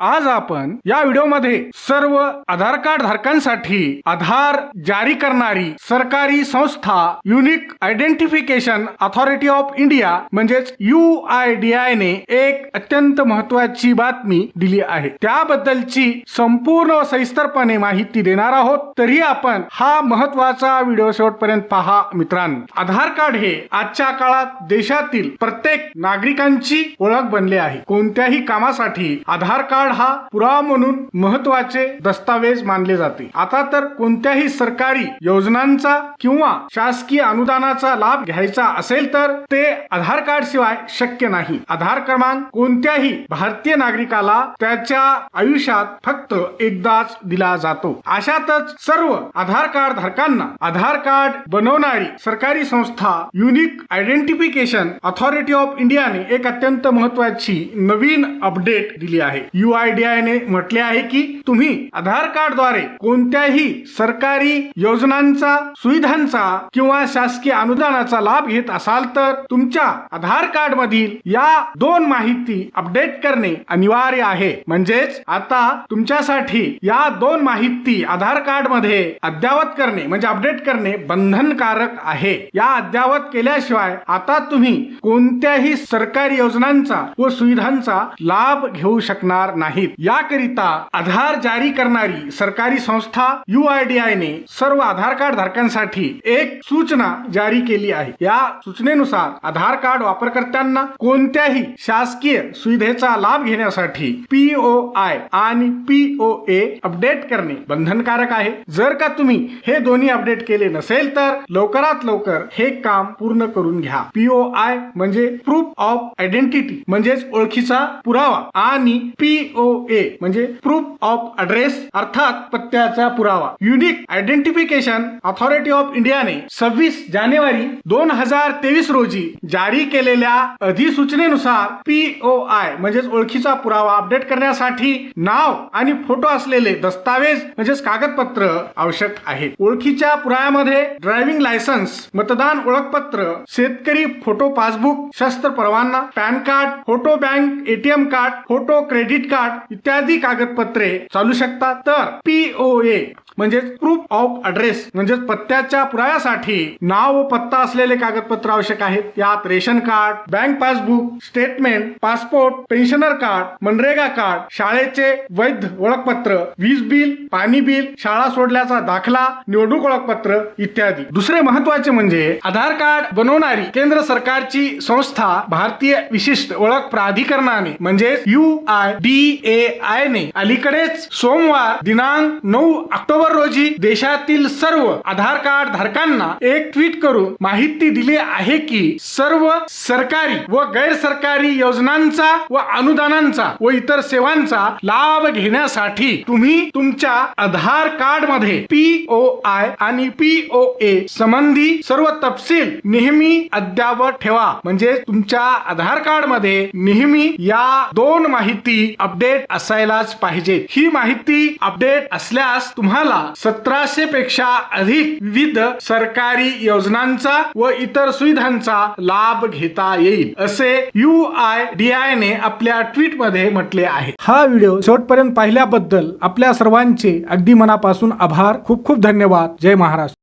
आज आपण या व्हिडिओमध्ये सर्व आधार कार्ड धारकांसाठी आधार जारी करणारी सरकारी संस्था unique identification authority of India म्हणजेच U I D A I एक अत्यंत महत्वाची बातमी दिली आहे. त्याबद्दलची संपूर्ण सविस्तरपणे माहिती देणार आहोत. तरी आपण हा महत्त्वाचा व्हिडिओ शेवटपर्यंत पहा मित्रांनो. आधार कार्ड हे आजच्या काळात देशातील प्रत्येक नागरिकांची ओळख बनले आहे. कोणत्याही कामासाठी आधार कार्ड हा पुरावा म्हणून महत्त्वाचे दस्तावेज मानले जाते. आता तर कोणत्याही सरकारी योजनांचा किंवा शासकीय अनुदानाचा लाभ घ्यायचा असेल तर ते आधार कार्ड शिवाय शक्य नाही. आधार क्रमांक कोणत्याही भारतीय नागरिकाला त्याच्या आयुष्यात फक्त एकदाच दिला जातो. अशातच सर्व आधार कार्ड धारकांना आधार कार्ड बनवणारी सरकारी संस्था युनिक आयडेंटिफिकेशन अथॉरिटी ऑफ इंडियाने एक अत्यंत महत्वाची नवीन अपडेट दिली आहे. यू आय डी आय ने म्हटले आहे की तुम्ही आधार कार्डद्वारे कोणत्याही सरकारी योजनांचा सुविधांचा किंवा शासकीय अनुदानाचा लाभ घेत असाल तर तुमच्या आधार कार्ड मधील या दोन माहिती अपडेट करणे अनिवार्य आहे. म्हणजेच आता तुमच्यासाठी या दोन माहिती आधार कार्डमध्ये अद्यावत करणे म्हणजे अपडेट करणे बंधनकारक आहे. या अद्यावत केल्याशिवाय आता तुम्ही कोणत्याही सरकारी योजनांचा व सुविधांचा लाभ घेऊ शकणार नाही. नाहीत. याकरिता आधार जारी करणारी सरकारी संस्था यू आय डी आय ने सर्व आधार कार्ड धारकांसाठी एक सूचना जारी केली आहे. या सूचनेनुसार आधार कार्ड वापरकर्त्यांना कोणत्याही शासकीय सुविधेचा लाभ घेण्यासाठी पीओ आय आणि पीओ ए अपडेट करणे बंधनकारक आहे. जर का तुम्ही हे दोन्ही अपडेट केले नसेल तर लवकरात लवकर हे काम पूर्ण करून घ्या. पीओ आय म्हणजे प्रूफ ऑफ आयडेंटिटी म्हणजेच ओळखीचा पुरावा आणि पीओ ओ ए म्हणजे प्रूफ ऑफ अड्रेस अर्थात पत्त्याचा पुरावा. युनिक आयडेंटिफिकेशन अथॉरिटी ऑफ इंडियाने सव्वीस जानेवारी दोन हजार तेवीस रोजी जारी केलेल्या अधिसूचनेनुसार पी ओ आय म्हणजेच ओळखीचा पुरावा अपडेट करण्यासाठी नाव आणि फोटो असलेले दस्तावेज म्हणजेच कागदपत्र आवश्यक आहे ओळखीच्या पुराव्यामध्ये ड्रायव्हिंग लायसन्स मतदान ओळखपत्र शेतकरी फोटो पासबुक शस्त्र परवाना PAN card photo bank ATM card photo credit card इत्यादी कागदपत्रे चालू शकतात. तर पीओए ए म्हणजे प्रूफ ऑफ ऍड्रेस म्हणजे पत्त्याच्या पुराव्यासाठी नाव व पत्ता असलेले कागदपत्र आवश्यक आहेत. यात ration card bank passbook statement passport pensioner card MNREGA card शाळेचे वैध ओळखपत्र वीज बिल पाणी बिल शाळा सोडल्याचा दाखला निवडणूक ओळखपत्र इत्यादी. दुसरे महत्त्वाचे म्हणजे आधार कार्ड बनवणारी केंद्र सरकारची संस्था भारतीय विशिष्ट ओळख प्राधिकरणाने म्हणजे U I D A I ने अलीकडेच सोमवार दिनांक नऊ ऑक्टोबर रोजी देशातील सर्व आधार कार्ड धारकांना एक ट्विट करून माहिती दिली आहे की सर्व सरकारी व गैर सरकारी योजनांचा व अनुदानांचा व इतर सेवांचा लाभ घेण्यासाठी तुम्ही तुमच्या आधार कार्डमध्ये पीओ आय आणि ओ ए संबंधी सर्व तपशील नेहमी अद्यावत ठेवा. म्हणजे तुमच्या आधार कार्डमध्ये नेहमी या दोन माहिती अपडेट अपडेट असायलाच पाहिजे. ही माहिती अपडेट असल्यास तुम्हाला सतराशे पेक्षा अधिक विविध सरकारी योजनांचा व इतर सुविधांचा लाभ घेता येईल असे यू आय डी आय ने आपल्या ट्विटमध्ये म्हटले आहे. हा व्हिडिओ शेवटपर्यंत पाहिल्याबद्दल आपल्या सर्वांचे अगदी मनापासून आभार. खूप खूप धन्यवाद. जय महाराष्ट्र.